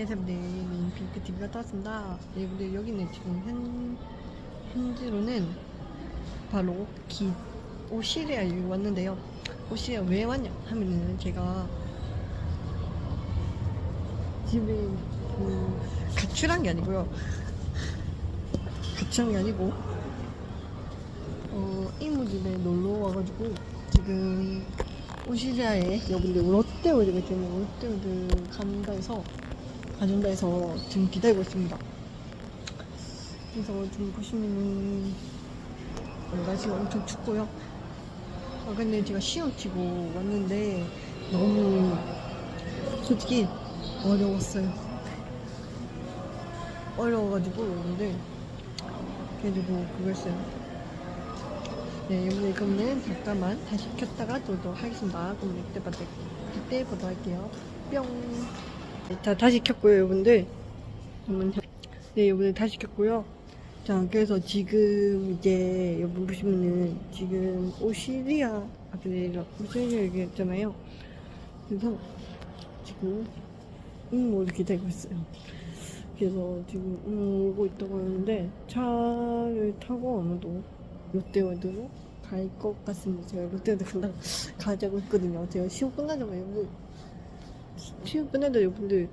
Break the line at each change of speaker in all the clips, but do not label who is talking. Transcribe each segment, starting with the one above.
안녕하세요. 네, 네, 핑크 TV가 왔습니다. 네, 근데 여기는 지금 현, 현지로는 바로 기, 오시리아에 왔는데요. 오시리아 왜 왔냐 하면은 제가 집에 그 가출한 게 아니고요. 가출한 게 아니고 어, 이모 집에 놀러 와가지고 지금 오시리아에 여러분들 롯데월드가 있잖아요. 롯데월드 해서 가준다 해서 지금 기다리고 있습니다. 그래서 지금 보시면은 어, 날씨가 엄청 춥고요. 아 근데 제가 시험 치고 왔는데 너무 솔직히 어려웠어요. 어려워가지고 근데 그래가지고 그걸 써요. 네, 여러분들 그러면 잠깐만 다시 켰다가 돌도록 하겠습니다. 그럼 이때 봐도 이때 보도록 할게요. 뿅. 네, 자, 다시 켰고요, 여러분들. 네, 여러분들 다시 켰고요. 자, 그래서 지금 이제 여러분 보시면은 지금 오시리아 아들 오시리아 얘기했잖아요. 그래서 지금 응모를 기다리고 있어요. 그래서 지금 응 오고 있다고 하는데 차를 타고 아마도 롯데월드로 갈 것 같습니다. 제가 롯데월드 간다고 가자고 했거든요. 제가 시험 끝나자마자 시험 끝나자 여러분들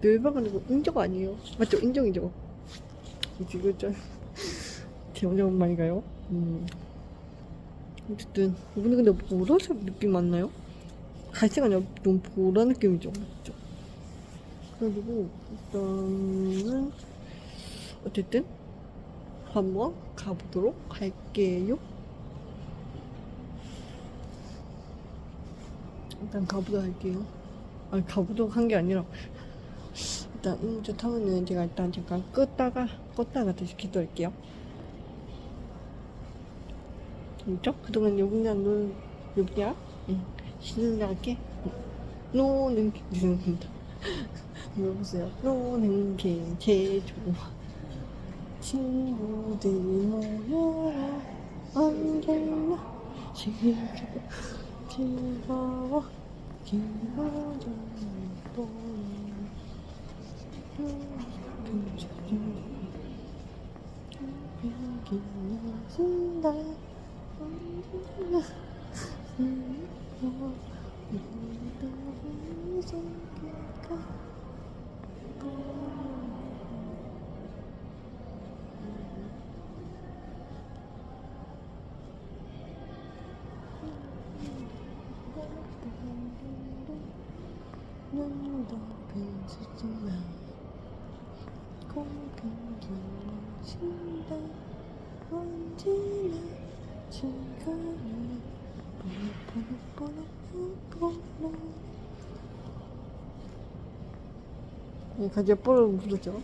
멸망하는 거 인정 아니에요? 맞죠? 인정이죠? 지금 좀 재원장 말인가요? 음. 어쨌든 이분들 근데 보라색 느낌 맞나요? 갈색 아니라 너무 보라 느낌이죠? 맞죠? 그래가지고 일단은 어쨌든 한번 가보도록 할게요. 일단 가보도록 할게요. 아니 가보도록 한게 아니라 일단 음주 타면은 제가 일단 잠깐 끄다가 껐다가 다시 기도할게요. 있죠? 그동안 여기냐 놀 여기야? 응. 날게 노는 게 죄송합니다. 물어보세요. 노는 게 제일 좋아. 친구들 모여라 언제나 즐거워 즐거워 기뻐져 또 여기는 순다 언제나 즐거워 모두 생각하 눈도 빈수지만 공평히 마신다 언제나 즐거운 뽀로뽀로뽀로뽀로 네, 가지가 뽀로 부르죠?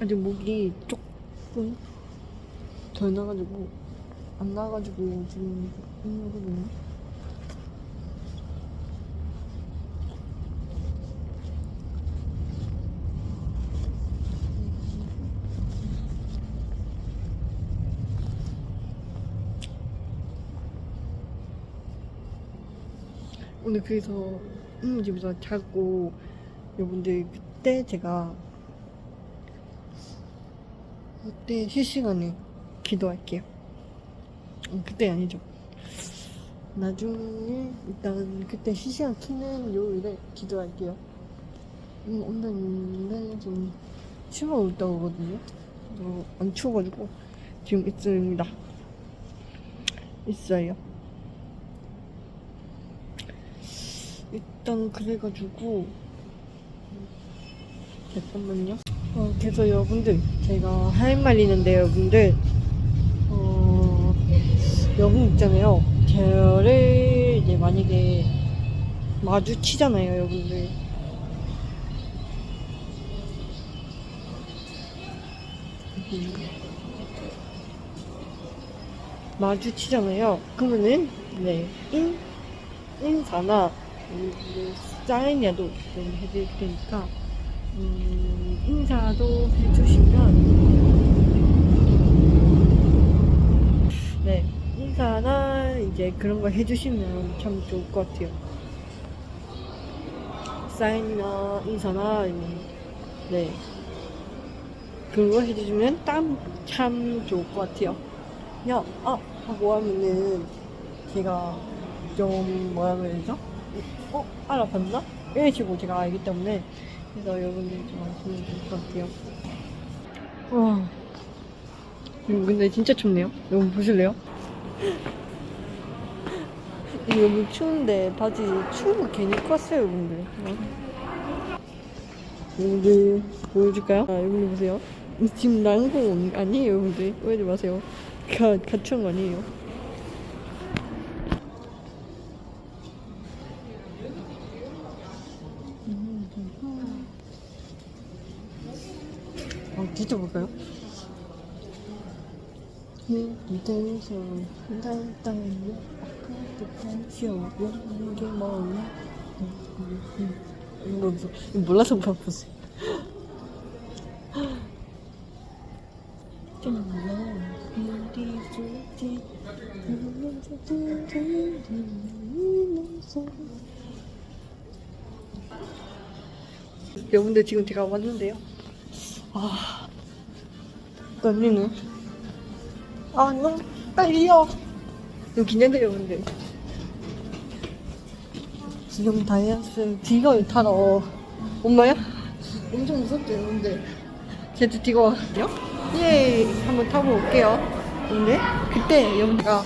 아직 목이 조금 덜 나가지고 안 나가지고 지금 힘들거든요. 오늘 그래서 음 집에서 자고 여러분들 그때 제가 그때 실시간에 기도할게요. 음, 그때 아니죠. 나중에 일단 그때 실시간 키는 요일에 기도할게요. 음, 오늘은 지금 추가 올다고 하거든요. 그래서 안 추워가지고 지금 있습니다. 있어요. 일단 그래가지고 잠깐만요. 어, 그래서 여러분들 제가 할 말이 있는데 여러분들 어, 여러분 있잖아요. 저를 이제 만약에 마주치잖아요, 여러분들. 마주치잖아요. 그러면은 네 인, 인사나 음, 사인이라도 좀 해줄 테니까 음, 인사도 해주시면 네 인사나 이제 그런 거 해주시면 참 좋을 것 같아요. 사인이나 인사나 네 그런 거 해주시면 땀 참 좋을 것 같아요. 그냥 아 하고 하면은 제가 좀 뭐라 그러죠? 어 알아봤나? 이런 식으로 제가 알기 때문에 그래서 여러분들 좀 아시면 좋을 것 같아요. 와 음, 근데 진짜 춥네요. 여러분 보실래요? 너무 추운데 바지 추운 거 괜히 껐어요 여러분들. 어? 여러분들 보여줄까요? 아 여러분들 보세요. 지금 랑공 아니에요 여러분들 오해하지 마세요. 가, 같이 한거 아니에요. 어, 진짜 볼까요? 무대에서 한달땅 아까부터 쉬어보는 게 뭐야 이거 무슨 이거 몰라서 물어보세요. 여러분들 지금 제가 왔는데요. 아 떨리네 아, 너무 빨리요. 너무 긴장돼요, 여러분들. 지금 다이아스 디거 타러 엄마야? 엄청 무섭죠, 여러분들. 제도 디거 왔거든요? 예, 한번 타고 올게요. 근데 그때 여러분가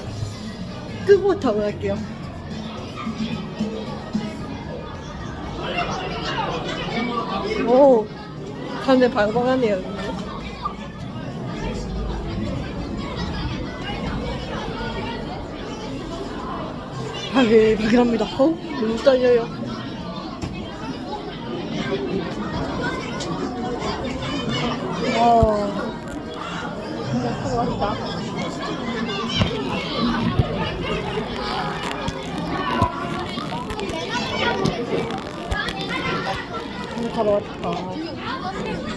끄고 타고 갈게요. 오, 하늘 발광하네요, 여러분들. 바글바글합니다. 어, 너무 떨려요. 왔다. 진짜 타러 왔다.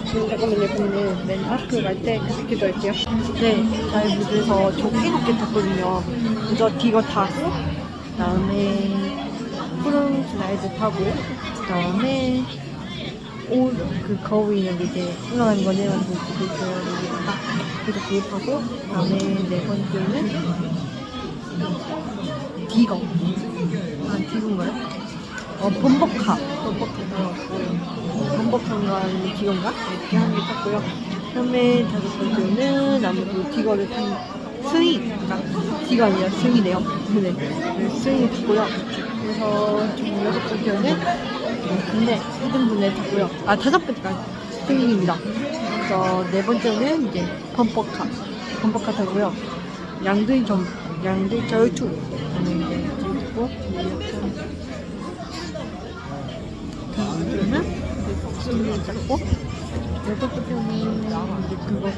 지금 잠깐만요, 그러면 맨하크 갈때 그렇게 할게요. 네, 잘 묻어서 좋게 좋게 탔거든요. 먼저 디거 타고, 그 다음에 푸른 슬라이드 타고 그 다음에 옷그 거울 있는 게 이제 올라가는 거 내려가는 거 보고 있어요 여기 딱 그래서 그거 타고 그 다음에 네 번째는 디거 아 디거인가요? 어 범벅카 범벅카 타고 범벅카인가 디거인가? 이렇게 한개 탔고요. 그 다음에 다섯 번째는 아무래도 디거를 탄 스윙, D가 아니라 스윙이네요. 네, 네 스윙이 탔고요. 그래서 총 여섯 번째는 네, 근데 1등분에 탔고요. 아, 다섯 번째가 스윙입니다. 그래서 네 번째는 이제 범퍼카, 범퍼카 타고요. 양들 점, 양들 절투. 저는 이제 있고, 이제 스윙을 잡고, 여섯 번째는 이제 그거,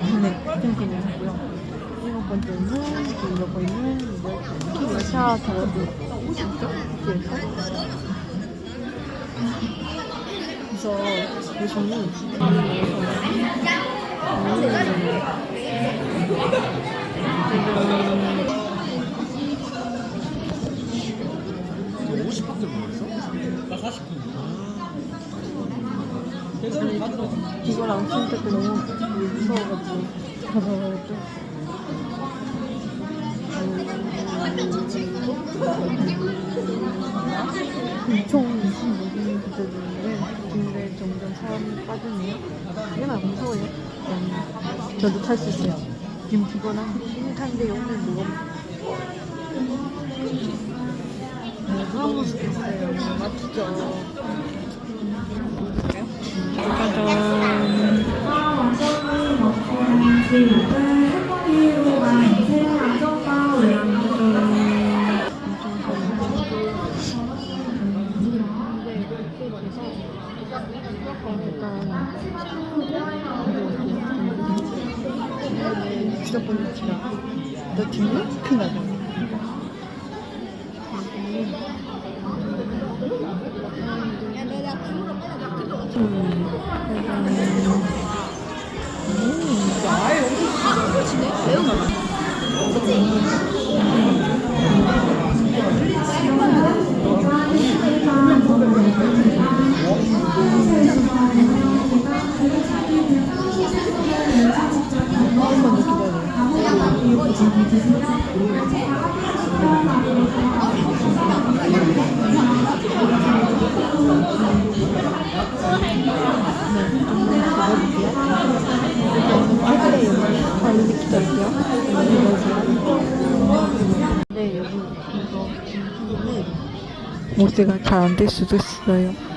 네, 땡땡을 하고요. 일곱 번째는 이거 보이는 이제 여샤 더워도? 뒤에서. 그래서 여기서는
너 50밖에 모르겠어? 나 40분.
이거랑 진짜 너무 무서워가지고 좀 엄청 무슨 기다리는데 근데 점점 사람이 빠지네요 안 무서워요 음, 저도 탈 수 있어요 지금 피곤한 신탄데 오늘 누가 누가 무섭겠어요 맞죠 짜잔 지나. 너? 큰일 나죠. 음. 모드가 잘 안 될 수도 있어요.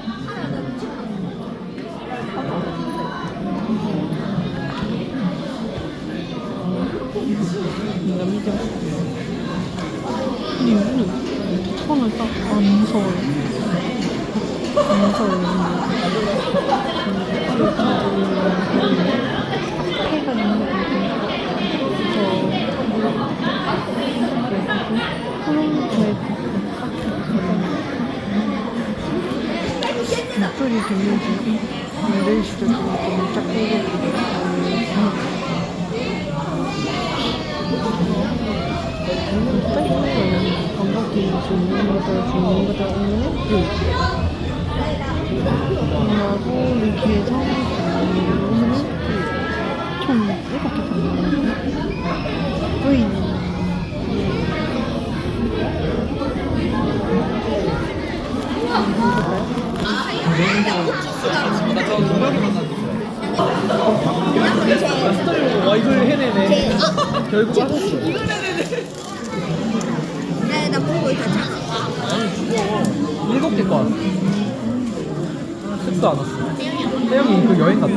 건강기 좋은 거다 좋은 거다 그 여기에서 잡는 또 있는
와 이걸 해내네. 결국.
네, 있었잖
일곱 개 거. 끝도 안 왔어. 태영이 그 여행 갔다.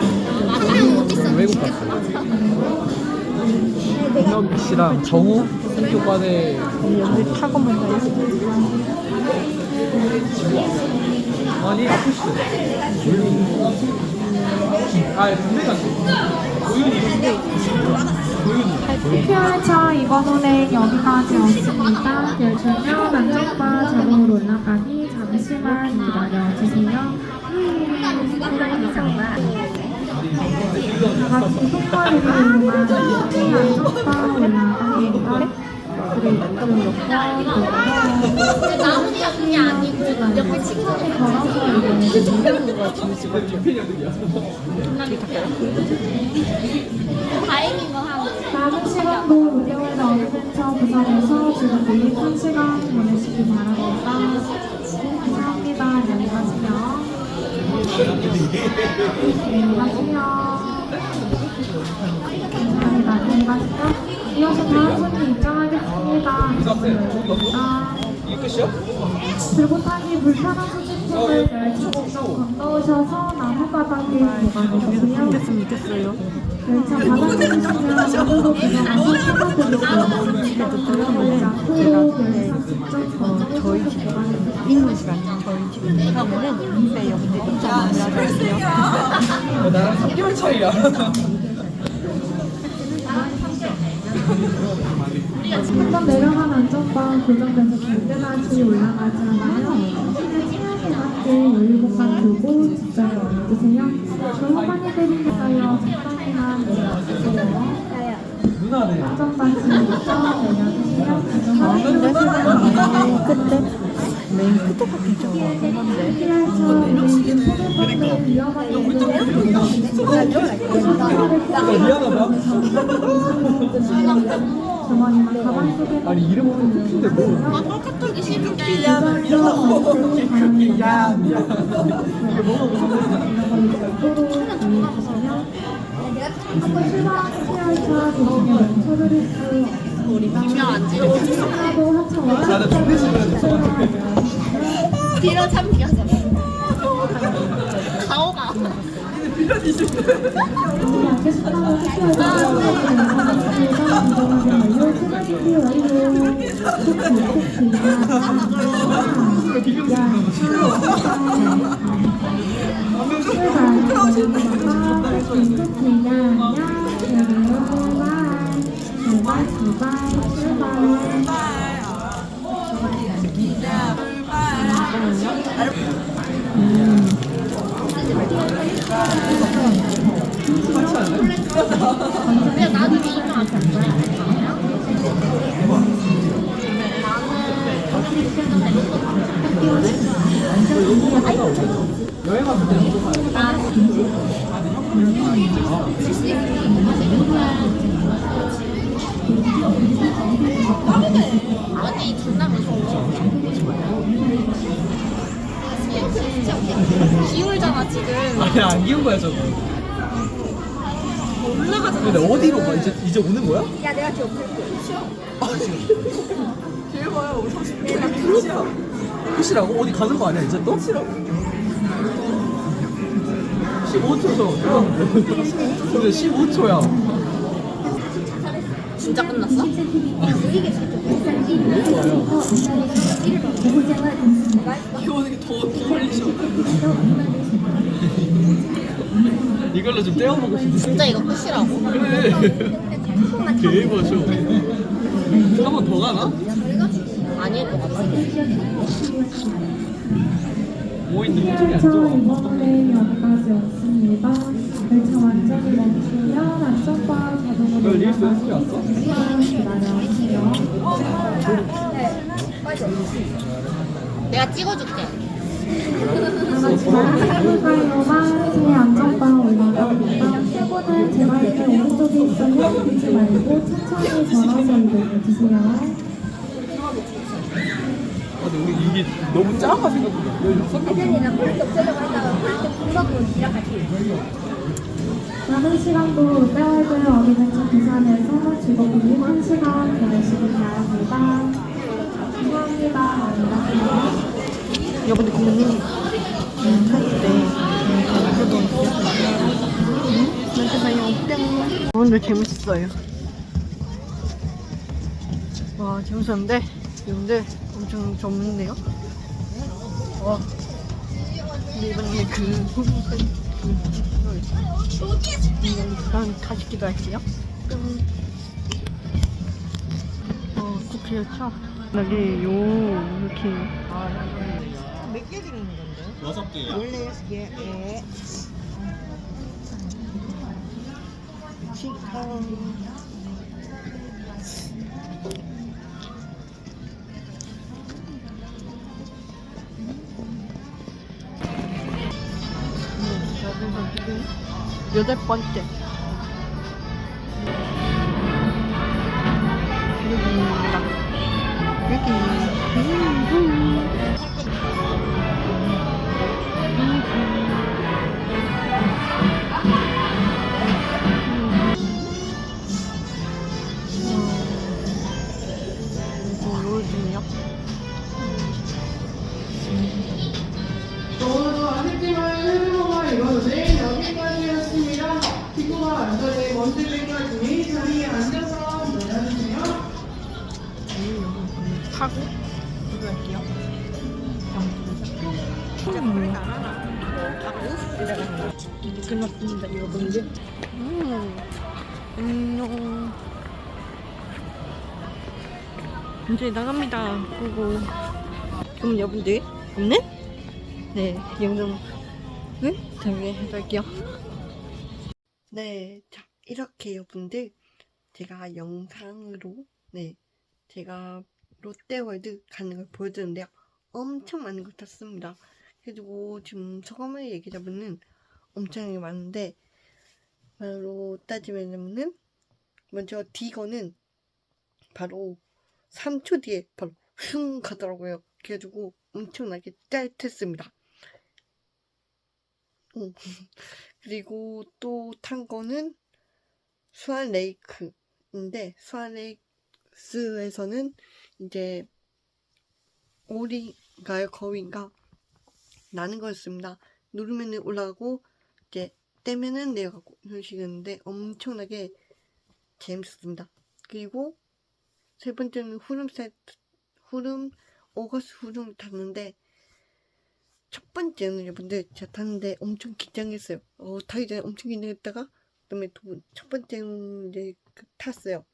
외국 갔어. 민혁 씨랑 정우 학교반에
여기 타고만 가요
지고 왔어. 아니 아프시대.
피아차 이번 운행 여기까지였습니다. 열차면 안전바 자동으로 올라가기 잠시만 기다려주세요. 다 같이 손가락을 이용한 안전바 올라가기입니다. 그리고 이렇게
나무가 그게 아니고 옆에 친구들
걸어서 이동해주세요.
다행인 건 하고
남은 시간도 운영을 어드벤처 구성에서 즐겁게 한 시간 보내시기 바랍니다. 감사합니다. 안녕히 가세요. 안녕히 가세요. 감사합니다. 안녕히 가세요. 이어서 다음 손님 입장하겠습니다. 감사합니다.
이게 끝이야?
들고 타기 불편한 소지품을 열차에서 건너오셔서 나무바닥에 보관해주세요.
됐으면 좋겠어요
열차 앞으로 그냥 찾아드릴게요.
그러면은 제가 네, 어, 저희 집에 있는 시간 저희 집에 가면은 네 입장 마무리하도록 할게요
어, 나랑 3개월 차이야.
한번 안전바 고정돼서 든든하게 올라가지 않아요. 시대 체력에 맞게 여유 공간 두고 직전에 올려주세요. 조용히 내리겠어요. 적당히만 내려주세요.
누나네.
안전바 진짜 내려주세요. 운행 소대방은 위험한 일을
미안하다.
주머니만 가방 속에
아니 이름부터 쿠키인데 뭐?
카톡이 싫은데
야 미안. 이게 뭐가 무슨
분명 안 지르고
나는 준비 시간에
뒤로 참기하자. 가오가 계속하고 음. 나는 이거 안 잤어요. 기울잖아 지금
아니 안 기운 거야 저거. 근데 어디로 가? 이제 이제 오는 거야?
야 내가 기억 할게.
끝이라고? 어디 가는 거 아니야 이제 또? 싫어. 15초죠. 근데 15초야.
진짜 끝났어?
이걸로 좀 떼어보고 싶은데.
진짜 이거 끝이라고?
그래. 개버쇼. 한번 더 가나?
아닐 것 같아.
모인데 표정이 안
자,
좋아.
이번에 여기까지였습니다. 열차 완전히 멈추면 안전바 자동으로
너 릴스 연습해 왔어?
기다려주세요.
내가 찍어줄게.
있어요. 들지 말고 천천히 걸어서 이동해주세요.
아, 근데 우리 이게 너무 작아 생각보다. 여기 섞여.
남은 시간도 롯데월드 어린이 집 부산에서 즐겁게 한 시간 보내시기 바랍니다. 감사합니다. 안녕하세요.
여러분들 그러면은 할때 나한테 봐요 땡 여러분들 재밌었어요 와 재밌었는데 여러분들 엄청 재밌네요 와 근데 이번에 그난 다시 기도 할게요 뿅. 어쳐 여기 요 이렇게 몇개 드리는 건데?
여섯 개야.
원래 예, 예. 식당. 여덟 번째. 이제 나갑니다. 그리고 그럼 여러분들 없네? 네, 영상을 정리해서 할게요. 네, 자 이렇게 여러분들 제가 영상으로 네 제가 롯데월드 가는 걸 보여드렸는데요. 엄청 많은 걸 탔습니다. 그리고 지금 소감을 얘기하자면은 엄청 많은데 바로 따지면은 먼저 디거는 바로 3초 뒤에 바로 슝 가더라고요. 그래가지고 엄청나게 짜릿했습니다. 어. 그리고 또 탄 거는 수완 레이크인데 수완 레이크에서는 이제 오리가요 거위가 나는 거였습니다. 누르면은 올라가고 이제 떼면은 내려가고 이런 식이었는데 엄청나게 재밌었습니다. 그리고 세 번째는 후름 세트 후름 오거스 후름 탔는데 첫 번째는 여러분들 제가 탔는데 엄청 긴장했어요. 어, 타기 전에 엄청 긴장했다가 그 다음에 두 번, 첫 번째는 이제 그 탔어요.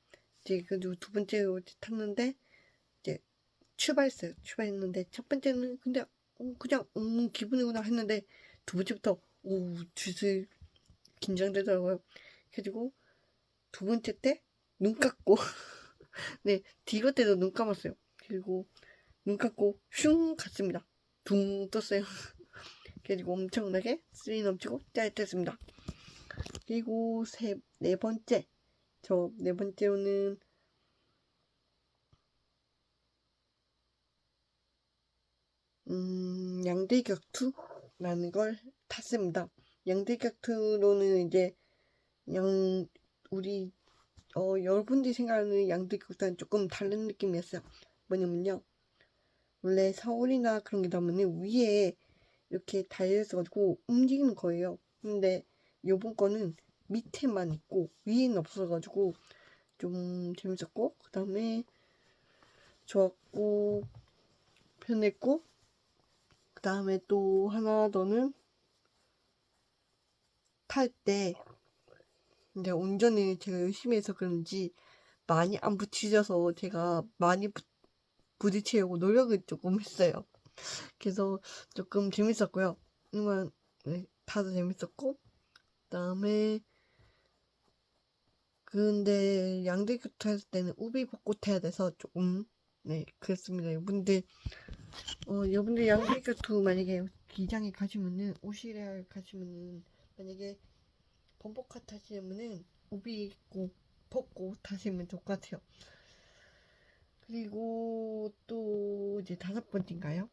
이제 그리고 두 번째로 탔는데 이제 출발했어요. 출발했는데 첫 번째는 근데 어, 그냥 음, 기분이구나 했는데 두 번째부터 오 주술 긴장되더라고요. 그리고 두 번째 때 눈 감고 네, 디귿 때도 눈 감았어요. 그리고 눈 감고 슝 갔습니다. 둥 떴어요. 그리고 엄청나게 쓰리 넘치고 짜릿했습니다. 그리고 세, 네 번째. 저 네 번째로는 음, 양대격투라는 걸 탔습니다. 양대격투로는 이제 양 우리 어 여러분들이 생각하는 양대격투는 조금 다른 느낌이었어요. 뭐냐면요. 원래 서울이나 그런 게 나오면은 위에 이렇게 달려있어가지고 움직이는 거예요. 근데 요번 거는 밑에만 있고 위에는 없어가지고 좀 재밌었고 그 다음에 좋았고 편했고 그 다음에 또 하나 더는 탈때 이제 운전을 제가 열심히 해서 그런지 많이 안 부딪혀서 제가 많이 부, 부딪히려고 노력을 조금 했어요. 그래서 조금 재밌었고요. 이만 네, 다들 재밌었고 그다음에 근데 양대 교토 했을 때는 우비 벗고 타야 돼서 조금 네 그랬습니다. 여러분들 어 여러분들 양대 교토 만약에 기장에 가시면은 오시레 가시면은 만약에 범퍼카 타시면은 우비 입고 벗고 타시면 좋을 것 같아요. 그리고 또 이제 다섯 번째인가요?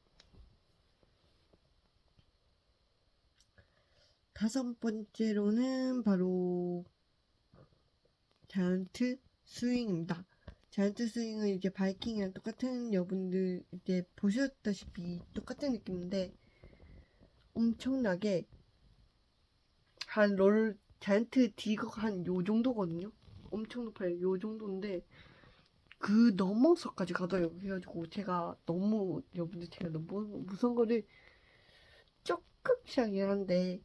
다섯 번째로는 바로 자이언트 스윙입니다. 자이언트 스윙은 이제 바이킹이랑 똑같은 여러분들 이제 보셨다시피 똑같은 느낌인데 엄청나게 한 롤 자이언트 디거가 한 요 정도거든요. 엄청 높아요. 요 정도인데 그 넘어서까지 가더라고요. 그래가지고 제가 너무 여러분들 제가 너무 무서운 거를 조금씩 한데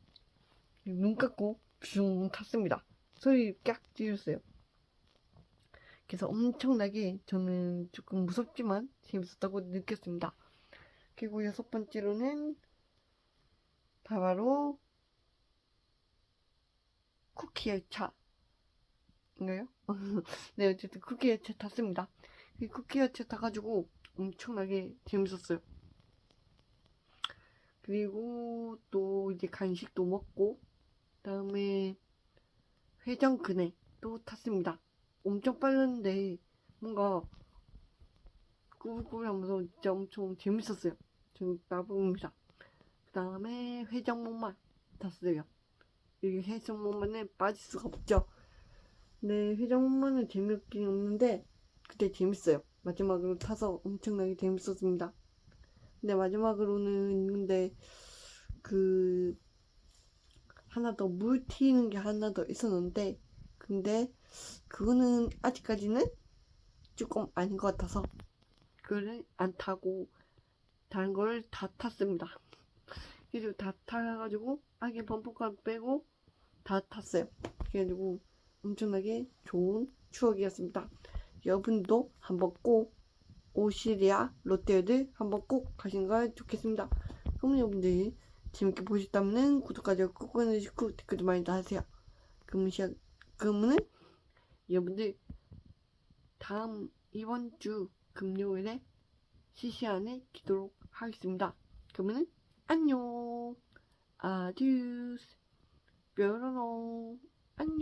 눈 감고 슝 탔습니다. 소리 깍 지르셨어요. 그래서 엄청나게 저는 조금 무섭지만 재밌었다고 느꼈습니다. 그리고 여섯 번째로는 바로 쿠키 열차인가요? 네, 어쨌든 쿠키 열차 탔습니다. 이 쿠키 열차 타가지고 엄청나게 재밌었어요. 그리고 또 이제 간식도 먹고 다음에 회전 그네 또 탔습니다. 엄청 빨랐는데 뭔가 꾸불꾸불하면서 진짜 엄청 재밌었어요. 저는 나봅니다. 그 다음에 회전목마 탔어요. 여기 회전목마는 빠질 수가 없죠. 네, 회전목마는 재미없긴 없는데 그때 재밌어요. 마지막으로 타서 엄청나게 재밌었습니다. 근데 마지막으로는 근데 그 하나 더 물 튀는 게 하나 더 있었는데 근데 그거는 아직까지는 조금 아닌 것 같아서 그걸 안 타고 다른 걸 다 탔습니다. 그래서 다 타가지고 아기 범퍼카 빼고 다 탔어요. 그래가지고 엄청나게 좋은 추억이었습니다. 여러분도 한번 꼭 오시리아 롯데월드 한번 꼭 가시는 걸 좋겠습니다. 그럼 여러분들 재밌게 보셨다면 구독까지 꼭 해주시고 댓글도 많이 달아주세요. 그러면 시작, 그러면은 여러분들 다음 이번 주 금요일에 시시한에 기도록 하겠습니다. 그러면은 안녕 아듀스 뾰로롱 안녕